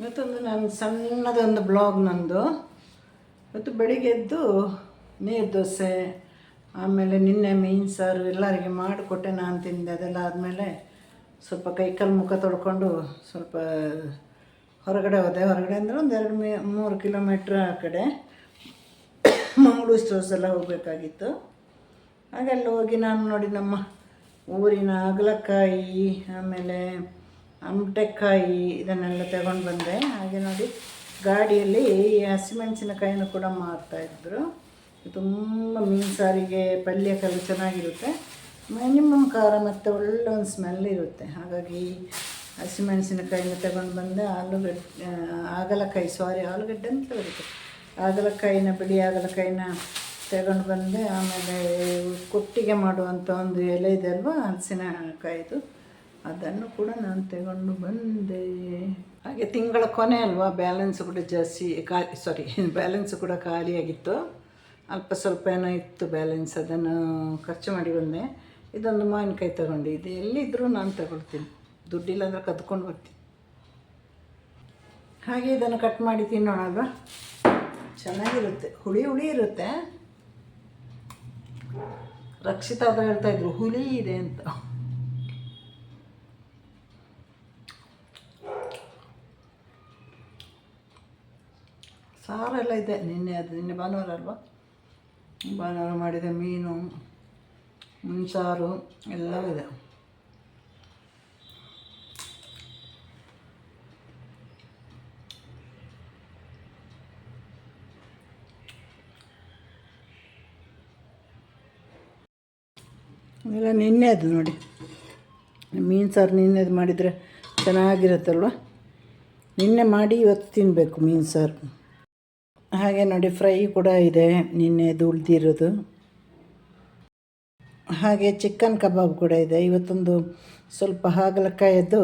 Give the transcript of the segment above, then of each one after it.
ಇವತ್ತೊಂದು ನಾನು ಸಣ್ಣದೊಂದು ಬ್ಲಾಗ್ ನಂದು. ಇವತ್ತು ಬೆಳಿಗ್ಗೆ ಎದ್ದು ನೀರು ದೋಸೆ, ಆಮೇಲೆ ನಿನ್ನೆ ಮೀನು ಸಾರು ಎಲ್ಲರಿಗೆ ಮಾಡಿಕೊಟ್ಟೆ ನಾನು ತಿಂದೆ. ಅದೆಲ್ಲ ಆದಮೇಲೆ ಸ್ವಲ್ಪ ಕೈಕಲ್ ಮುಖ ತೊಳ್ಕೊಂಡು ಸ್ವಲ್ಪ ಹೊರಗಡೆ ಹೋದೆ. ಹೊರಗಡೆ ಅಂದರೆ ಒಂದು ಎರಡು ಮೀ ಮೂರು ಕಿಲೋಮೀಟ್ರ್ ಆ ಕಡೆ. ಮಂಗಳೂರು ಸ್ಟೋರ್ಸ್ ಎಲ್ಲ ಹೋಗಬೇಕಾಗಿತ್ತು. ಹಾಗೆಲ್ಲ ಹೋಗಿ ನಾನು ನೋಡಿ ನಮ್ಮ ಊರಿನ ಹಾಗಲಕಾಯಿ, ಆಮೇಲೆ ಅಮಟೆಕಾಯಿ ಇದನ್ನೆಲ್ಲ ತಗೊಂಡು ಬಂದೆ. ಹಾಗೆ ನೋಡಿ, ಗಾಡಿಯಲ್ಲಿ ಹಸಿಮೆಣಸಿನಕಾಯಿನ ಕೂಡ ಮಾರ್ತಾಯಿದ್ರು ತುಂಬ ಮೀನು ಸಾರಿಗೆ ಪಲ್ಯಕ್ಕೆಲ್ಲ ಚೆನ್ನಾಗಿರುತ್ತೆ. ಮಿನಿಮಮ್ ಖಾರ ಮತ್ತು ಒಳ್ಳೆ ಒಂದು ಸ್ಮೆಲ್ ಇರುತ್ತೆ. ಹಾಗಾಗಿ ಹಸಿಮೆಣಸಿನಕಾಯಿನ ತಗೊಂಡು ಬಂದೆ. ಆಲೂಗಡ್ಡೆ ಆಗಲಕಾಯಿ ಸಾರಿ ಆಲೂಗಡ್ಡೆ ಅಂತ ಬರುತ್ತೆ. ಆಗಲಕಾಯಿನ ಬಿಡಿ ಆಗಲಕಾಯಿನ ತಗೊಂಡು ಬಂದೆ. ಆಮೇಲೆ ಕೊಟ್ಟಿಗೆ ಮಾಡುವಂಥ ಒಂದು ಎಲೆ ಇದೆ ಅಲ್ವಾ ಹಲಸಿನಕಾಯಿದು ಅದನ್ನು ಕೂಡ ನಾನು ತಗೊಂಡು ಬಂದೆ. ಹಾಗೆ ತಿಂಗಳ ಕೊನೆ ಅಲ್ವಾ ಬ್ಯಾಲೆನ್ಸ್ ಕೂಡ ಜಾಸ್ತಿ ಖಾಲಿ ಸಾರಿ ಬ್ಯಾಲೆನ್ಸ್ ಕೂಡ ಖಾಲಿಯಾಗಿತ್ತು ಅಲ್ಪ ಸ್ವಲ್ಪ ಏನೋ ಇತ್ತು ಬ್ಯಾಲೆನ್ಸ್ ಅದನ್ನು ಖರ್ಚು ಮಾಡಿ ಬಂದೆ. ಇದೊಂದು ಮಾವಿನಕಾಯಿ ತಗೊಂಡು. ಇದು ಎಲ್ಲಿದ್ದರೂ ನಾನು ತಗೊಳ್ತೀನಿ. ದುಡ್ಡಿಲ್ಲ ಅಂದರೆ ಕದ್ಕೊಂಡು ಬರ್ತೀನಿ ಹಾಗೆ ಇದನ್ನು ಕಟ್ ಮಾಡಿ ತಿನ್ನೋಣ ಅಲ್ವಾ? ಚೆನ್ನಾಗಿರುತ್ತೆ. ಹುಳಿ ಹುಳಿ ಇರುತ್ತೆ. ರಕ್ಷಿತ ಹೇಳ್ತಾ ಇದ್ರು, ಹುಳಿ ಇದೆ ಅಂತ. ಸಾರೆಲ್ಲ ಇದೆ. ನಿನ್ನೆ ಅದು ನಿನ್ನೆ ಭಾನುವಾರ ಅಲ್ವಾ? ಭಾನುವಾರ ಮಾಡಿದ ಮೀನು ಮುನ್ಸಾರು ಎಲ್ಲವೂ ಇದೆ. ಇಲ್ಲ ನಿನ್ನೆ ಅದು ನೋಡಿ. ಮೀನು ಸಾರು ನಿನ್ನೆದು ಮಾಡಿದರೆ ಚೆನ್ನಾಗಿರುತ್ತಲ್ವ? ನಿನ್ನೆ ಮಾಡಿ ಇವತ್ತು ತಿನ್ನಬೇಕು ಮೀನು ಸಾರು. ಹಾಗೆ ನೋಡಿ ಫ್ರೈ ಕೂಡ ಇದೆ ನಿನ್ನೆದು ಉಳಿದಿರೋದು. ಹಾಗೆ ಚಿಕನ್ ಕಬಾಬ್ ಕೂಡ ಇದೆ. ಇವತ್ತೊಂದು ಸ್ವಲ್ಪ ಹಾಗಲಕಾಯದ್ದು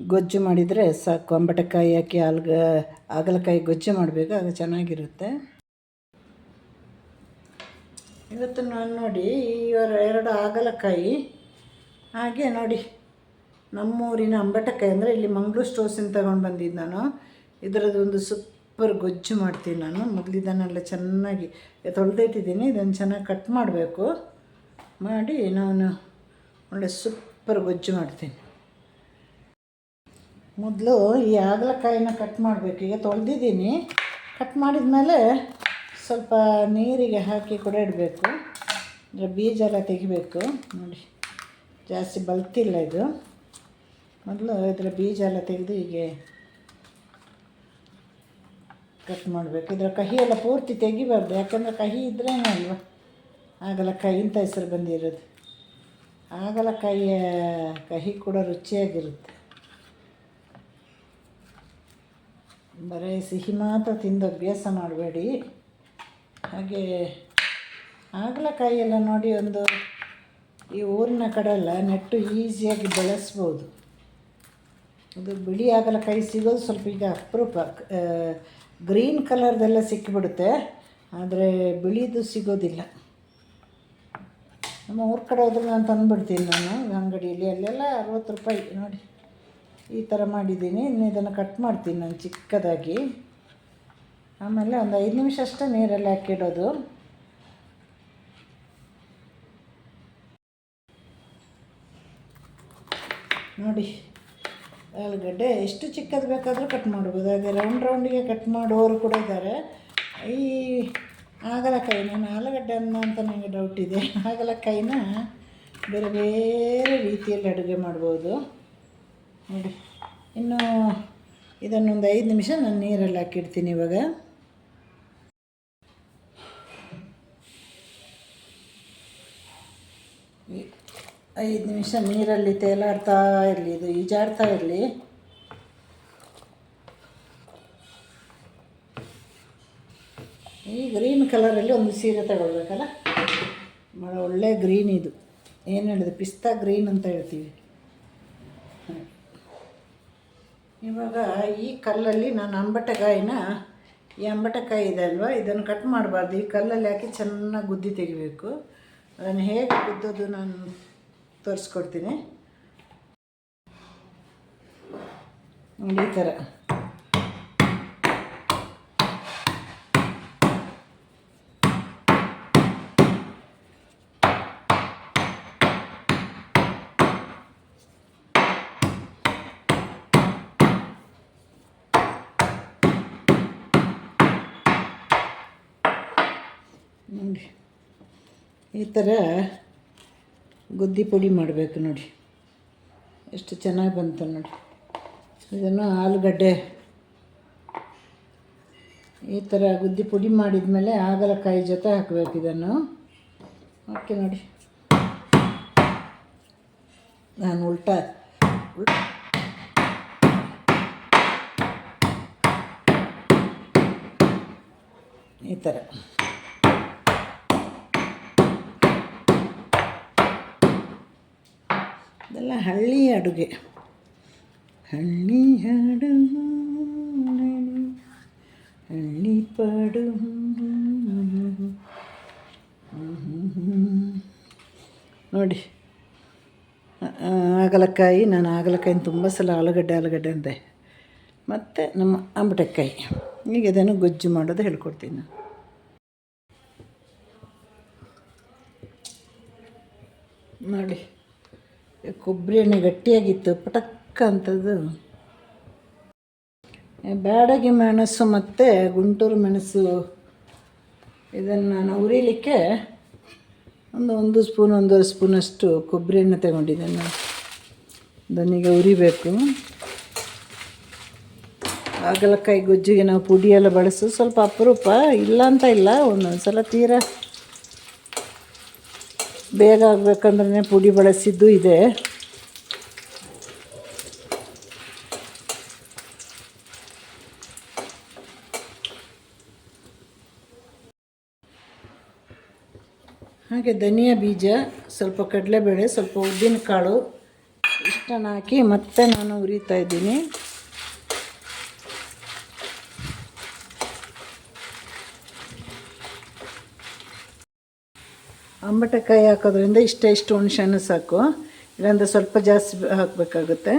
ಗೊಜ್ಜು ಮಾಡಿದರೆ ಸಾಕು. ಅಂಬಟಕಾಯಿ ಹಾಕಿ ಆಲ್ಗ, ಹಾಗಲಕಾಯಿ ಗೊಜ್ಜು ಮಾಡಬೇಕು, ಆಗ ಚೆನ್ನಾಗಿರುತ್ತೆ. ಇವತ್ತು ನಾನು ನೋಡಿ ಇವರ ಎರಡು ಹಾಗಲಕಾಯಿ. ಹಾಗೆ ನೋಡಿ ನಮ್ಮೂರಿನ ಅಂಬಟಕಾಯಿ ಅಂದರೆ ಇಲ್ಲಿ ಮಂಗ್ಳೂರು ಸ್ಟೋರ್ಸಿಂದ ತಗೊಂಡು ಬಂದಿದ್ದು ನಾನು. ಇದರದ್ದು ಒಂದು ಸೂಪರ್ ಗೊಜ್ಜು ಮಾಡ್ತೀನಿ ನಾನು. ಮೊದಲು ಇದನ್ನೆಲ್ಲ ಚೆನ್ನಾಗಿ ತೊಳೆದಿಟ್ಟಿದ್ದೀನಿ. ಇದನ್ನು ಚೆನ್ನಾಗಿ ಕಟ್ ಮಾಡಬೇಕು. ಮಾಡಿ ನಾನು ಒಳ್ಳೆ ಸೂಪರ್ ಗೊಜ್ಜು ಮಾಡ್ತೀನಿ. ಮೊದಲು ಈ ಹಾಗಲಕಾಯಿನ ಕಟ್ ಮಾಡಬೇಕು. ಈಗ ತೊಳೆದಿದ್ದೀನಿ. ಕಟ್ ಮಾಡಿದ ಮೇಲೆ ಸ್ವಲ್ಪ ನೀರಿಗೆ ಹಾಕಿ ಕೂಡ ಇಡಬೇಕು. ಅಂದರೆ ಬೀಜ ಎಲ್ಲ ತೆಗಿಬೇಕು. ನೋಡಿ, ಜಾಸ್ತಿ ಬಲ್ತಿಲ್ಲ ಇದು. ಮೊದಲು ಇದರ ಬೀಜ ಎಲ್ಲ ತೆಗೆದು ಹೀಗೆ ಕಟ್ ಮಾಡಬೇಕು. ಇದರ ಕಹಿ ಎಲ್ಲ ಪೂರ್ತಿ ತೆಗಿಬಾರ್ದು. ಯಾಕಂದರೆ ಕಹಿ ಇದ್ರೇ ಅಲ್ವಾ? ಹಾಗಲಕಾಯಿ ಇಂಥ ಹೆಸರು ಬಂದಿರೋದು. ಹಾಗಲಕಾಯಿಯ ಕಹಿ ಕೂಡ ರುಚಿಯಾಗಿರುತ್ತೆ. ಬರೀ ಸಿಹಿ ಮಾತ್ರ ತಿಂದು ಅಭ್ಯಾಸ ಮಾಡಬೇಡಿ. ಹಾಗೆ ಹಾಗಲಕಾಯಿ ಎಲ್ಲ ನೋಡಿ ಒಂದು ಈ ಊರಿನ ಕಡೆ ಎಲ್ಲ ನೆಟ್ಟು ಈಸಿಯಾಗಿ ಬೆಳೆಸ್ಬೋದು. ಇದು ಬಿಳಿ ಹಾಗಲಕಾಯಿ ಸಿಗೋದು ಸ್ವಲ್ಪ ಈಗ ಅಪರೂಪ. ಗ್ರೀನ್ ಕಲರ್ದೆಲ್ಲ ಸಿಕ್ಕಿಬಿಡುತ್ತೆ ಆದರೆ ಬಿಳಿದು ಸಿಗೋದಿಲ್ಲ. ನಮ್ಮ ಊರ ಕಡೆ ಹೋದ್ರೆ ನಾನು ತಂದುಬಿಡ್ತೀನಿ ನಾನು ಅಂಗಡಿಯಲ್ಲಿ ಅಲ್ಲೆಲ್ಲ ಅರವತ್ತು ರೂಪಾಯಿ, ನೋಡಿ. ಈ ಥರ ಮಾಡಿದ್ದೀನಿ, ಇನ್ನು ಇದನ್ನು ಕಟ್ ಮಾಡ್ತೀನಿ ನಾನು ಚಿಕ್ಕದಾಗಿ. ಆಮೇಲೆ ಒಂದು ಐದು ನಿಮಿಷ ಅಷ್ಟೇ ನೀರಲ್ಲಿ ಹಾಕಿಡೋದು. ನೋಡಿ. ಆಲೂಗಡ್ಡೆ ಎಷ್ಟು ಚಿಕ್ಕದು ಬೇಕಾದರೂ ಕಟ್ ಮಾಡ್ಬೋದು. ಹಾಗೆ ರೌಂಡ್ ರೌಂಡಿಗೆ ಕಟ್ ಮಾಡೋರು ಕೂಡ ಇದ್ದಾರೆ. ಈ ಹಾಗಲಕಾಯಿ ನಾನು ಆಲೂಗಡ್ಡೆ ಅನ್ನ ಅಂತ ನನಗೆ ಡೌಟ್ ಇದೆ. ಹಾಗಲಕಾಯಿನ ಬೇರೆ ಬೇರೆ ರೀತಿಯಲ್ಲಿ ಅಡುಗೆ ಮಾಡ್ಬೋದು. ನೋಡಿ, ಇನ್ನು ಇದನ್ನೊಂದು ಐದು ನಿಮಿಷ ನಾನು ನೀರಲ್ಲಿ ಹಾಕಿಡ್ತೀನಿ ಇವಾಗ. ಐದು ನಿಮಿಷ ನೀರಲ್ಲಿ ತೇಲಾಡ್ತಾ ಇರಲಿ, ಇದು ಈಜಾಡ್ತಾ ಇರಲಿ. ಈ ಗ್ರೀನ್ ಕಲರಲ್ಲಿ ಒಂದು ಸೀರೆ ತಗೊಳ್ಬೇಕಲ್ಲ? ಭಾಳ ಒಳ್ಳೆ ಗ್ರೀನ್ ಇದು. ಏನು ಹೇಳಿದೆ? ಪಿಸ್ತಾ ಗ್ರೀನ್ ಅಂತ ಹೇಳ್ತೀವಿ. ಇವಾಗ ಈ ಕಲ್ಲಲ್ಲಿ ನಾನು ಅಂಬಟಕಾಯಿನ, ಈ ಅಂಬಟಕಾಯಿ ಇದೆ ಅಲ್ವಾ? ಇದನ್ನು ಕಟ್ ಮಾಡಬಾರ್ದು. ಈ ಕಲ್ಲಲ್ಲಿ ಹಾಕಿ ಚೆನ್ನಾಗಿ ಗುದ್ದಿ ತೆಗಿಬೇಕು. ಅದನ್ನು ಹೇಗೆ ಗುದ್ದೋದು ನಾನು? ತೋರಿಸ್ಕೊಡ್ತೀನಿ. ನೋಡಿ ಈ ಥರ. ಈ ಥರ ಗುದ್ದಿ ಪುಡಿ ಮಾಡಬೇಕು ನೋಡಿ. ಎಷ್ಟು ಚೆನ್ನಾಗಿ ಬಂತು ನೋಡಿ. ಇದನ್ನು ಆಲೂಗಡ್ಡೆ. ಈ ಥರ ಗುದ್ದಿ ಪುಡಿ ಮಾಡಿದ್ಮೇಲೆ ಹಾಗಲಕಾಯಿ ಜೊತೆ ಹಾಕಬೇಕು ಇದನ್ನು. ಓಕೆ ನೋಡಿ. ನಾನು ಉಲ್ಟಾ. ಈ ಥರ ಇದೆಲ್ಲ ಹಳ್ಳಿ ಅಡುಗೆ. ಹಳ್ಳಿ ಹಾಡು ಹಳ್ಳಿ ಪಾಡು. ನೋಡಿ ಹಾಗಲಕಾಯಿ, ನಾನು ಹಾಗಲಕಾಯಿನ ತುಂಬ ಸಲ ಆಲೂಗಡ್ಡೆ ಆಲೂಗಡ್ಡೆ ಅಂದೆ. ಮತ್ತು ನಮ್ಮ ಅಂಬಟೆಕಾಯಿ ಈಗ ಇದನ್ನು ಗೊಜ್ಜು ಮಾಡೋದು ಹೇಳ್ಕೊಡ್ತೀನಿ ನಾನು. ನೋಡಿ. ಕೊಬ್ಬರಿ ಎಣ್ಣೆ ಗಟ್ಟಿಯಾಗಿತ್ತು ಪಟಕ್ ಅಂತದ್ದು ಬ್ಯಾಡಗಿ ಮೆಣಸು ಮತ್ತು ಗುಂಟೂರು ಮೆಣಸು. ಇದನ್ನು ನಾನು ಉರಿಲಿಕ್ಕೆ ಒಂದು ಒಂದು ಸ್ಪೂನ್, ಒಂದೂವರೆ ಸ್ಪೂನಷ್ಟು ಕೊಬ್ಬರಿ ಎಣ್ಣೆ ತಗೊಂಡಿದ್ದೇನೆ ನಾನು. ಅದನ್ನೀಗ ಉರಿಬೇಕು ಹಾಗಲಕಾಯಿ ಗೊಜ್ಜಿಗೆ ನಾವು ಪುಡಿಯೆಲ್ಲ ಬಳಸೋದು ಸ್ವಲ್ಪ ಅಪರೂಪ ಇಲ್ಲ ಅಂತ ಇಲ್ಲ ಒಂದೊಂದು ಸಲ ತೀರಾ ಬೇಗ ಆಗಬೇಕಂದ್ರೆ ಪುಡಿ ಬಳಸಿದ್ದು ಇದೆ. ಹಾಗೆ ಧನಿಯಾ ಬೀಜ, ಸ್ವಲ್ಪ ಕಡಲೆಬೇಳೆ, ಸ್ವಲ್ಪ ಉದ್ದಿನಕಾಳು, ಇಷ್ಟನ್ನು ಹಾಕಿ ಮತ್ತೆ ನಾನು ಉರಿತಾ ಇದ್ದೀನಿ. ಅಂಬಟಕಾಯಿ ಹಾಕೋದ್ರಿಂದ ಇಷ್ಟ ಇಷ್ಟು ಹುಣಸೆಹಣ್ಣು ಸಾಕು. ಇಲ್ಲಾಂದರೆ ಸ್ವಲ್ಪ ಜಾಸ್ತಿ ಹಾಕಬೇಕಾಗುತ್ತೆ.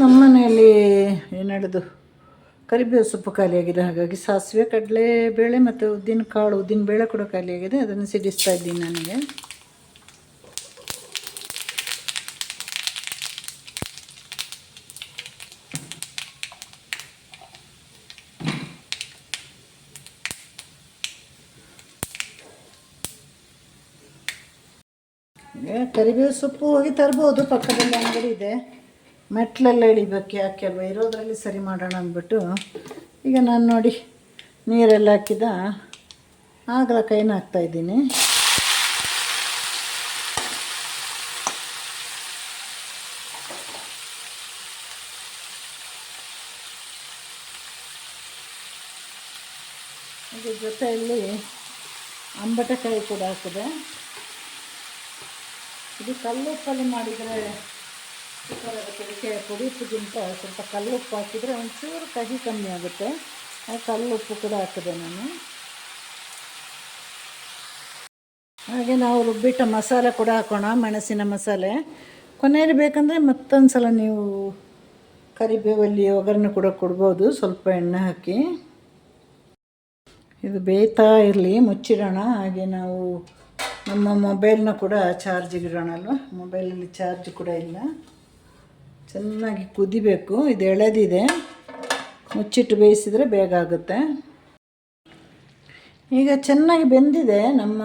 ನಮ್ಮ ಮನೆಯಲ್ಲಿ ಏನು ಹೇಳೋದು? ಕರಿಬೇವು ಸೊಪ್ಪು ಖಾಲಿಯಾಗಿದೆ. ಹಾಗಾಗಿ ಸಾಸಿವೆ, ಕಡಲೆ ಬೇಳೆ ಮತ್ತು ಉದ್ದಿನ ಕಾಳು, ಉದ್ದಿನ ಬೇಳೆ ಕೂಡ ಖಾಲಿಯಾಗಿದೆ. ಅದನ್ನು ಸಿಡಿಸ್ತಾ ಇದ್ದೀನಿ ನನಗೆ. ಕರಿಬೇವು ಸೊಪ್ಪು ಹೋಗಿ ತರ್ಬೋದು. ಪಕ್ಕದಲ್ಲಿ ಅಂಗಡಿ ಇದೆ. ಮೆಟ್ಲೆಲ್ಲ ಇಳಿಬೇಕು ಯಾಕೆ ಅಲ್ವ? ಇರೋದ್ರಲ್ಲಿ ಸರಿ ಮಾಡೋಣ ಅಂದ್ಬಿಟ್ಟು, ಈಗ ನಾನು ನೋಡಿ, ನೀರೆಲ್ಲ ಹಾಕಿದ, ಆಗಲ ಕೈನ ಹಾಕ್ತಾಯಿದ್ದೀನಿ ಅದ್ರ ಜೊತೆಯಲ್ಲಿ ಅಂಬಟಕಾಯಿ ಕೂಡ ಹಾಕಿದೆ. ಇದು ಕಲ್ಲುಪ್ಪಲ್ಲಿ ಮಾಡಿದರೆ ಸೂಪರ್ ಥರ ಅದಕ್ಕೆ ಪುಡಿ, ಉಪ್ಪಿಗಿಂತ ಸ್ವಲ್ಪ ಕಲ್ಲುಪ್ಪು ಹಾಕಿದರೆ ಒಂಚೂರು ಕಹಿ ಕಮ್ಮಿ ಆಗುತ್ತೆ. ಆ ಕಲ್ಲುಪ್ಪು ಕೂಡ ಹಾಕಿದೆ ನಾನು. ಹಾಗೆ ನಾವು ರುಬ್ಬಿಟ್ಟ ಮಸಾಲೆ ಕೂಡ ಹಾಕೋಣ, ಮೆಣಸಿನ ಮಸಾಲೆ. ಕೊನೆಯಲ್ಲಿ ಬೇಕಂದರೆ ಮತ್ತೊಂದು ಸಲ ನೀವು ಕರಿಬೇವಲ್ಲಿ ಒಗ್ಗರಣೆ ಕೂಡ ಕೊಡ್ಬೋದು, ಸ್ವಲ್ಪ ಎಣ್ಣೆ ಹಾಕಿ. ಇದು ಬೇಯ್ತಾ ಇರಲಿ, ಮುಚ್ಚಿಡೋಣ. ಹಾಗೆ ನಾವು ನಮ್ಮ ಮೊಬೈಲ್ನ ಕೂಡ ಚಾರ್ಜಿಗೆ ಇಡೋಣ ಅಲ್ವಾ? ಮೊಬೈಲಲ್ಲಿ ಚಾರ್ಜ್ ಕೂಡ ಇಲ್ಲ. ಚೆನ್ನಾಗಿ ಕುದಿಬೇಕು, ಇದು ಎಳೆದಿದೆ. ಮುಚ್ಚಿಟ್ಟು ಬೇಯಿಸಿದರೆ ಬೇಗ ಆಗುತ್ತೆ. ಈಗ ಚೆನ್ನಾಗಿ ಬೆಂದಿದೆ ನಮ್ಮ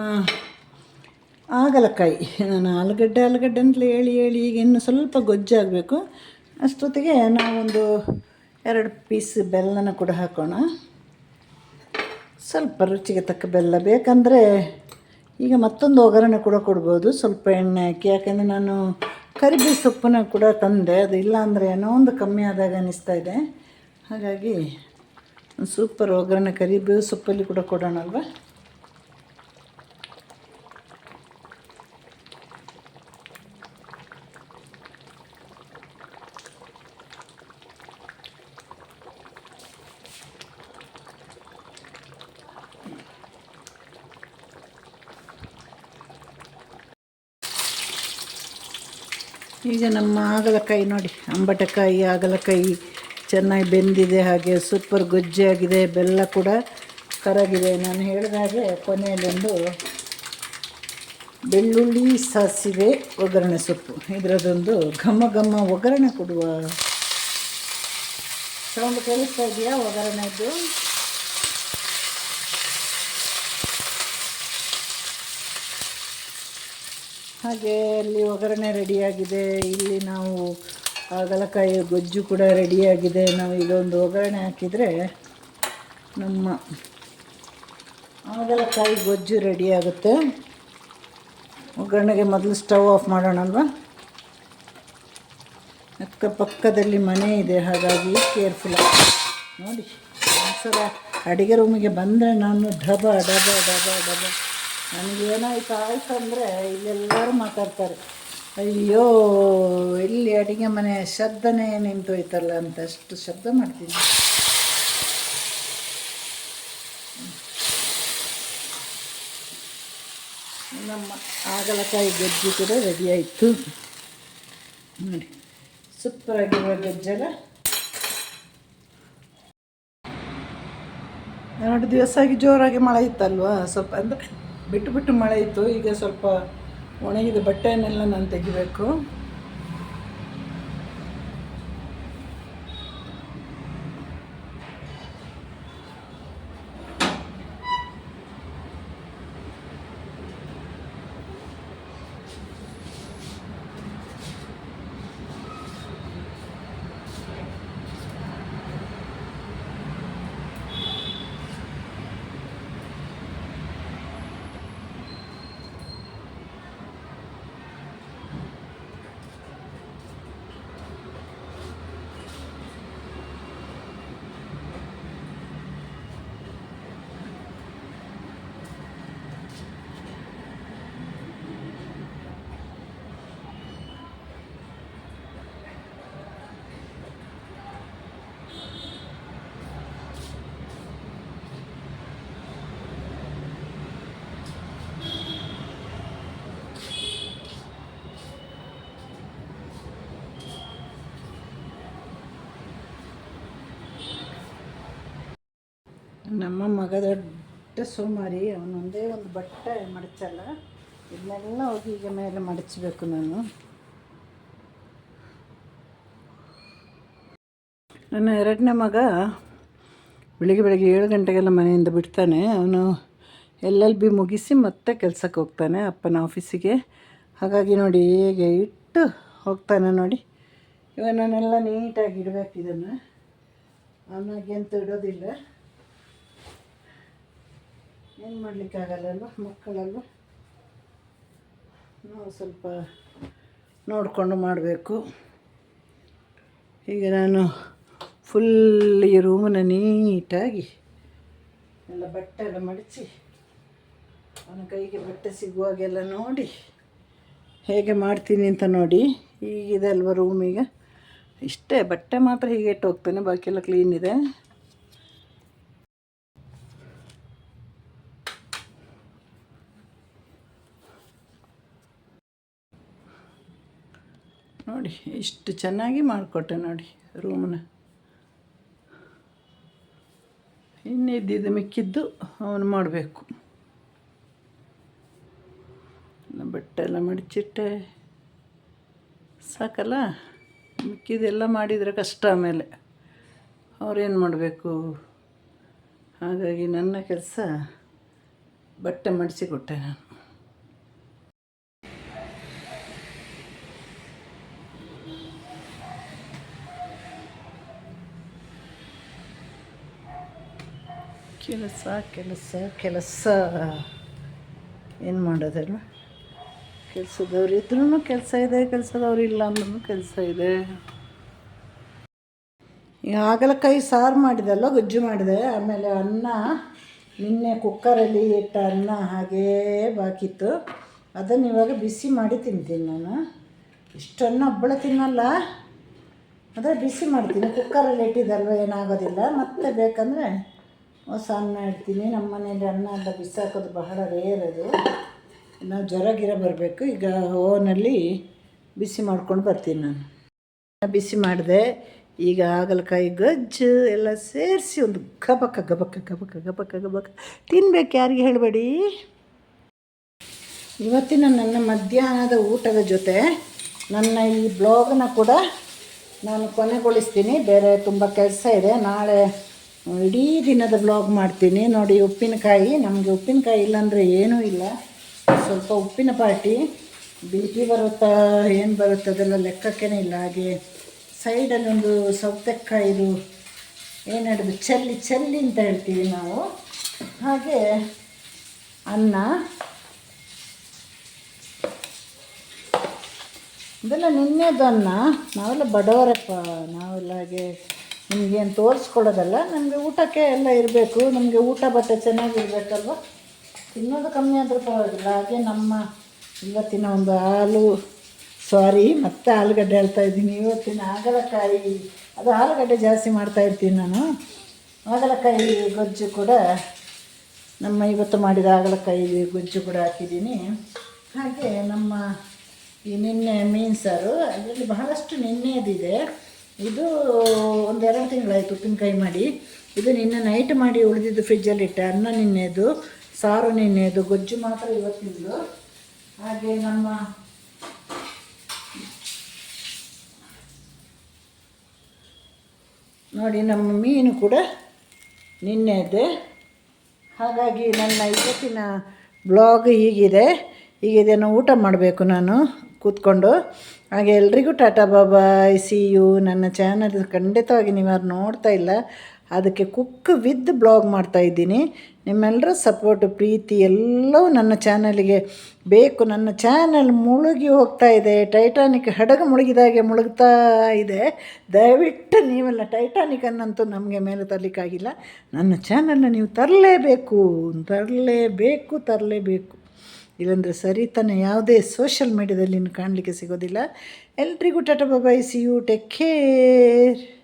ಆಗಲಕಾಯಿ. ನಾನು ಆಲೂಗಡ್ಡೆ ಆಲೂಗಡ್ಡೆ ಅಂತಲೇ ಹೇಳಿ ಹೇಳಿ, ಈಗ ಇನ್ನು ಸ್ವಲ್ಪ ಗೊಜ್ಜಾಗಬೇಕು ಅಷ್ಟೊತ್ತಿಗೆ ನಾವೊಂದು ಎರಡು ಪೀಸ್ ಬೆಲ್ಲನ ಕೂಡ ಹಾಕೋಣ. ಸ್ವಲ್ಪ ರುಚಿಗೆ ತಕ್ಕ ಬೆಲ್ಲ ಬೇಕಂದರೆ ಈಗ ಮತ್ತೊಂದು ಒಗ್ಗರಣೆ ಕೂಡ ಕೊಡ್ಬೋದು. ಸ್ವಲ್ಪ ಎಣ್ಣೆ ಹಾಕಿ, ಯಾಕೆಂದರೆ ನಾನು ಕರಿಬೇವು ಸೊಪ್ಪನ್ನ ಕೂಡ ತಂದೆ. ಅದು ಇಲ್ಲ ಅಂದರೆ ಏನೋ ಒಂದು ಕಮ್ಮಿ ಆದಾಗ ಅನ್ನಿಸ್ತಾ ಇದೆ. ಹಾಗಾಗಿ ಸೂಪರ್ ಒಗ್ಗರಣೆ, ಕರಿಬೇವು ಸೊಪ್ಪಲ್ಲಿ ಕೂಡ ಕೊಡೋಣ ಈಗ ನಮ್ಮ ಹಾಗಲಕಾಯಿ ನೋಡಿ, ಅಂಬಟಕಾಯಿ, ಹಾಗಲಕಾಯಿ ಚೆನ್ನಾಗಿ ಬೆಂದಿದೆ, ಹಾಗೆ ಸೂಪರ್ ಗೊಜ್ಜಾಗಿದೆ ಬೆಲ್ಲ ಕೂಡ ಕರಗಿದೆ. ನಾನು ಹೇಳಿದ ಹಾಗೆ ಕೊನೆಯಲ್ಲೊಂದು ಬೆಳ್ಳುಳ್ಳಿ ಸಾಸಿವೆ ಒಗ್ಗರಣೆ ಸೊಪ್ಪು. ಇದರದೊಂದು ಘಮ ಘಮ ಒಗ್ಗರಣೆ ಕೊಡುವ. ಸೌಂಡ್ ಕೇಳಿಸ್ತಾ ಇದೆಯಾ? ಒಗ್ಗರಣೆದು ಹಾಗೆ ಅಲ್ಲಿ ಒಗ್ಗರಣೆ ರೆಡಿಯಾಗಿದೆ. ಇಲ್ಲಿ ನಾವು ಹಾಗಲಕಾಯಿ ಗೊಜ್ಜು ಕೂಡ ರೆಡಿಯಾಗಿದೆ. ನಾವು ಇದೊಂದು ಒಗ್ಗರಣೆ ಹಾಕಿದರೆ ನಮ್ಮ ಹಾಗಲಕಾಯಿ ಗೊಜ್ಜು ರೆಡಿಯಾಗುತ್ತೆ. ಒಗ್ಗರಣೆಗೆ ಮೊದಲು ಸ್ಟವ್ ಆಫ್ ಮಾಡೋಣಲ್ವಾ? ಅಕ್ಕಪಕ್ಕದಲ್ಲಿ ಮನೆ ಇದೆ. ಹಾಗಾಗಿ ಕೇರ್ಫುಲ್ ನೋಡಿ. ಒಂದ್ಸಲ ಅಡುಗೆ ರೂಮಿಗೆ ಬಂದರೆ ನಾನು ಡಬ ಡಬ ಡಬ ಡಬ ನನಗೇನಾಯ್ತು, ಆಯ್ತು ಅಂದರೆ ಇಲ್ಲೆಲ್ಲರೂ ಮಾತಾಡ್ತಾರೆ. ಅಯ್ಯೋ ಇಲ್ಲಿ ಅಡುಗೆ ಮನೆ ಶಬ್ದನೇ ನಿಂತೋಯ್ತಲ್ಲ ಅಂತ ಅಷ್ಟು ಶಬ್ದ ಮಾಡ್ತೀನಿ. ನಮ್ಮ ಹಾಗಲಕಾಯಿ ಗೊಜ್ಜು ಕೂಡ ರೆಡಿ ಆಯಿತು. ನೋಡಿ, ಸೂಪರಾಗಿರುವ ಗೊಜ್ಜೆಲ್ಲ. ಎರಡು ದಿವಸ ಆಗಿ ಜೋರಾಗಿ ಮಳೆ ಇತ್ತಲ್ವಾ? ಸ್ವಲ್ಪ ಅಂದರೆ ಬಿಟ್ಟು ಬಿಟ್ಟು ಮಳೆ ಇತ್ತು ಈಗ ಸ್ವಲ್ಪ ಒಣಗಿದ ಬಟ್ಟೆಯನ್ನೆಲ್ಲ ನಾನು ತೆಗಿಬೇಕು. ನಮ್ಮ ಮಗ ದೊಡ್ಡ ಸೋಮಾರಿ ಅವನೊಂದೇ ಒಂದು ಬಟ್ಟೆ ಮಡಚಲ್ಲ. ಇದನ್ನೆಲ್ಲ ಹೋಗಿ ಈಗ ಮೇಲೆ ಮಡಚಬೇಕು ನಾನು. ನನ್ನ ಎರಡನೇ ಮಗ ಬೆಳಿಗ್ಗೆ ಬೆಳಗ್ಗೆ ಏಳು ಗಂಟೆಗೆಲ್ಲ ಮನೆಯಿಂದ ಬಿಡ್ತಾನೆ. ಅವನು ಎಲ್ ಬಿ ಮುಗಿಸಿ ಮತ್ತೆ ಕೆಲಸಕ್ಕೆ ಹೋಗ್ತಾನೆ, ಅಪ್ಪನ ಆಫೀಸಿಗೆ. ಹಾಗಾಗಿ ನೋಡಿ ಹೇಗೆ ಇಟ್ಟು ಹೋಗ್ತಾನೆ ನೋಡಿ. ಇವನನ್ನೆಲ್ಲ ನೀಟಾಗಿ ಇಡಬೇಕು ಇದನ್ನು. ಅಂತೂ ಇಡೋದಿಲ್ಲ. ಏನು ಮಾಡಲಿಕ್ಕಾಗಲ್ಲಲ್ವ ಮಕ್ಕಳಲ್ವ? ನಾವು ಸ್ವಲ್ಪ ನೋಡಿಕೊಂಡು ಮಾಡಬೇಕು. ಈಗ ನಾನು ಫುಲ್ ಈ ರೂಮನ್ನ ನೀಟಾಗಿ ಎಲ್ಲ ಬಟ್ಟೆ ಎಲ್ಲ ಮಡಚಿ ಅವನ ಕೈಗೆ ಬಟ್ಟೆ ಸಿಗುವಾಗೆಲ್ಲ ನೋಡಿ ಹೇಗೆ ಮಾಡ್ತೀನಿ ಅಂತ ನೋಡಿ. ಈಗಿದೆ ಅಲ್ವ ರೂಮಿಗೆ ಇಷ್ಟೇ, ಬಟ್ಟೆ ಮಾತ್ರ ಹೀಗೆ ಇಟ್ಟು ಹೋಗ್ತಾನೆ ಬಾಕಿ ಎಲ್ಲ ಕ್ಲೀನ್ ಇದೆ. ನೋಡಿ, ಇಷ್ಟು ಚೆನ್ನಾಗಿ ಮಾಡಿಕೊಟ್ಟೆ ನೋಡಿ ರೂಮನ್ನ. ಇನ್ನಿದ್ದಿದ್ದು ಮಿಕ್ಕಿದ್ದು ಅವನು ಮಾಡಬೇಕು. ಬಟ್ಟೆ ಎಲ್ಲ ಮಡಚಿಟ್ಟೆ. ಸಾಕಲ್ಲ? ಮಿಕ್ಕಿದೆಲ್ಲ ಮಾಡಿದರೆ ಕಷ್ಟ ಆಮೇಲೆ. ಅವ್ರೇನು ಮಾಡಬೇಕು? ಹಾಗಾಗಿ ನನ್ನ ಕೆಲಸ ಬಟ್ಟೆ ಮಡಿಸಿಕೊಟ್ಟೆ ನಾನು. ಕೆಲಸ ಕೆಲಸ ಕೆಲಸ. ಏನು ಮಾಡೋದಲ್ಲ ಕೆಲಸದವ್ರು ಇದ್ರೂ ಕೆಲಸ ಇದೆ, ಕೆಲಸದವ್ರು ಇಲ್ಲ ಅಂದ್ರೂ ಕೆಲಸ ಇದೆ. ಈಗ ಹಾಗಲಕಾಯಿ ಸಾರು ಮಾಡಿದಲ್ಲ ಗೊಜ್ಜು ಮಾಡಿದೆ. ಆಮೇಲೆ ಅನ್ನ ನಿನ್ನೆ ಕುಕ್ಕರಲ್ಲಿ ಇಟ್ಟ ಅನ್ನ ಹಾಗೇ ಬಾಕಿತ್ತು. ಅದನ್ನು ಇವಾಗ ಬಿಸಿ ಮಾಡಿ ತಿಂತೀನಿ ನಾನು. ಇಷ್ಟನ್ನು ಹಬ್ಬಳ ತಿನ್ನಲ್ಲ. ಅದೇ ಬಿಸಿ ಮಾಡ್ತೀನಿ. ಕುಕ್ಕರಲ್ಲಿ ಇಟ್ಟಿದ್ದಲ್ವ, ಏನಾಗೋದಿಲ್ಲ. ಮತ್ತೆ ಬೇಕಂದರೆ ಹೊಸ ಅನ್ನ ಇಡ್ತೀನಿ. ನಮ್ಮ ಮನೇಲಿ ಅನ್ನ ಎಲ್ಲ ಬಿಸಾಕೋದು ಬಹಳ ರೇರ್ ಅದು. ನಾವು ಜ್ವರ ಗಿರ ಬರಬೇಕು. ಈಗ ಓವನಲ್ಲಿ ಬಿಸಿ ಮಾಡ್ಕೊಂಡು ಬರ್ತೀನಿ ನಾನು. ಬಿಸಿ ಮಾಡಿದೆ. ಈಗ ಹಾಗಲಕಾಯಿ ಗಜ್ಜು ಎಲ್ಲ ಸೇರಿಸಿ ಒಂದು ಗಬಕ ಗಬಕ ಗಬಕ ಗಬಕ ಗಬಕ. ತಿನ್ಬೇಕು ಯಾರಿಗೆ ಹೇಳಬೇಡಿ? ಇವತ್ತಿನ ನನ್ನ ಮಧ್ಯಾಹ್ನದ ಊಟದ ಜೊತೆ ನನ್ನ ಈ ಬ್ಲಾಗನ್ನ ಕೂಡ ನಾನು ಕೊನೆಗೊಳಿಸ್ತೀನಿ. ಬೇರೆ ತುಂಬ ಕೆಲಸ ಇದೆ. ನಾಳೆ ಇಡೀ ದಿನದ ಬ್ಲಾಗ್ ಮಾಡ್ತೀನಿ. ನೋಡಿ, ಉಪ್ಪಿನಕಾಯಿ. ನಮಗೆ ಉಪ್ಪಿನಕಾಯಿ ಇಲ್ಲಾಂದರೆ ಏನೂ ಇಲ್ಲ. ಸ್ವಲ್ಪ ಉಪ್ಪಿನ ಪಾರ್ಟಿ ಬಿ ಬರುತ್ತಾ, ಏನು ಬರುತ್ತೆ ಅದೆಲ್ಲ ಲೆಕ್ಕಕ್ಕೇ ಇಲ್ಲ. ಹಾಗೆ ಸೈಡಲ್ಲಿ ಒಂದು ಸೌತೆಕಾಯಿದು, ಏನು ಹೇಳಿದ್ರು? ಚಲ್ಲಿ ಚಲ್ಲಿ ಅಂತ ಹೇಳ್ತೀವಿ ನಾವು. ಹಾಗೆ ಅನ್ನ. ಇದೆಲ್ಲ ನಿನ್ನೆದು ಅನ್ನ. ನಾವೆಲ್ಲ ಬಡವರಪ್ಪ. ನಾವೆಲ್ಲ ಹಾಗೆ ನಿಮಗೇನು ತೋರಿಸ್ಕೊಡೋದಲ್ಲ ನಮಗೆ ಊಟಕ್ಕೆ ಎಲ್ಲ ಇರಬೇಕು, ನಮಗೆ ಊಟ ಬಟ್ಟೆ ಚೆನ್ನಾಗಿರ್ಬೇಕಲ್ವ? ತಿನ್ನೋದು ಕಮ್ಮಿ ಆದರೂ ಪರವಾಗಿಲ್ಲ, ಹಾಗೆ ನಮ್ಮ ಇವತ್ತಿನ ಒಂದು ಹಾಲು, ಸಾರಿ, ಮತ್ತೆ ಆಲೂಗಡ್ಡೆ ಹೇಳ್ತಾ ಇದ್ದೀನಿ. ಇವತ್ತಿನ ಹಾಗಲಕಾಯಿ, ಅದು ಆಲೂಗಡ್ಡೆ ಜಾಸ್ತಿ ಮಾಡ್ತಾ ಇರ್ತೀನಿ ನಾನು. ಹಾಗಲಕಾಯಿ ಗೊಜ್ಜು ಕೂಡ ನಮ್ಮ ಇವತ್ತು ಮಾಡಿದ ಹಾಗಲಕಾಯಿ ಗೊಜ್ಜು ಕೂಡ ಹಾಕಿದ್ದೀನಿ. ಹಾಗೆ ನಮ್ಮ ಈ ನಿನ್ನೆ ಮೀನು ಸಾರು, ಅದರಲ್ಲಿ ಬಹಳಷ್ಟು ನಿನ್ನೆದಿದೆ ಇದು ಒಂದೆರಡು ತಿಂಗಳಾಯಿತು ಉಪ್ಪಿನಕಾಯಿ ಮಾಡಿ. ಇದು ನಿನ್ನೆ ನೈಟ್ ಮಾಡಿ ಉಳಿದಿದ್ದು ಫ್ರಿಡ್ಜಲ್ಲಿ ಇಟ್ಟೆ. ಅನ್ನ ನಿನ್ನೆದು, ಸಾರು ನಿನ್ನೆದು, ಗೊಜ್ಜು ಮಾತ್ರ ಇವತ್ತಿಂದು. ಹಾಗೆ ನಮ್ಮ ನೋಡಿ ನಮ್ಮ ಮೀನು ಕೂಡ ನಿನ್ನೆದೆ. ಹಾಗಾಗಿ ನನ್ನ ಇವತ್ತಿನ ಬ್ಲಾಗ್ ಹೀಗಿದೆ. ಈಗ ಊಟ ಮಾಡಬೇಕು ನಾನು. ಕೂತ್ಕೊಂಡು, ಹಾಗೆ ಎಲ್ರಿಗೂ tata bye bye see you, ನನ್ನ ಚಾನಲ್ ಖಂಡಿತವಾಗಿ ನೀವು ನೋಡ್ತಾ ಇಲ್ಲ, ಅದಕ್ಕೆ ಕುಕ್ ವಿತ್ ಬ್ಲಾಗ್ ಮಾಡ್ತಾ ಇದ್ದೀನಿ. ನಿಮ್ಮೆಲ್ಲರ ಸಪೋರ್ಟ್ ಪ್ರೀತಿ ಎಲ್ಲವೂ ನನ್ನ ಚಾನಲಿಗೆ ಬೇಕು. ನನ್ನ ಚಾನಲ್ ಮುಳುಗಿ ಹೋಗ್ತಾ ಇದೆ ಟೈಟಾನಿಕ್ ಹಡಗು ಮುಳುಗಿದಾಗೆ ಮುಳುಗ್ತಾ ಇದೆ. ದಯವಿಟ್ಟು ನೀವೆಲ್ಲ ಟೈಟಾನಿಕನ್ನಂತೂ ನಮಗೆ ಮೇಲೆ ತರಲಿಕ್ಕಾಗಿಲ್ಲ. ನನ್ನ ಚಾನಲ್ನ ನೀವು ತರಲೇಬೇಕು ತರಲೇಬೇಕು ತರಲೇಬೇಕು. ಇಲ್ಲಾಂದರೆ ಸರಿ, ತನ್ನ ಯಾವುದೇ ಸೋಷಲ್ ಮೀಡ್ಯಾದಲ್ಲಿ ಕಾಣಲಿಕ್ಕೆ ಸಿಗೋದಿಲ್ಲ. ಎಲ್ರಿಗೂ tata bye bye see you take care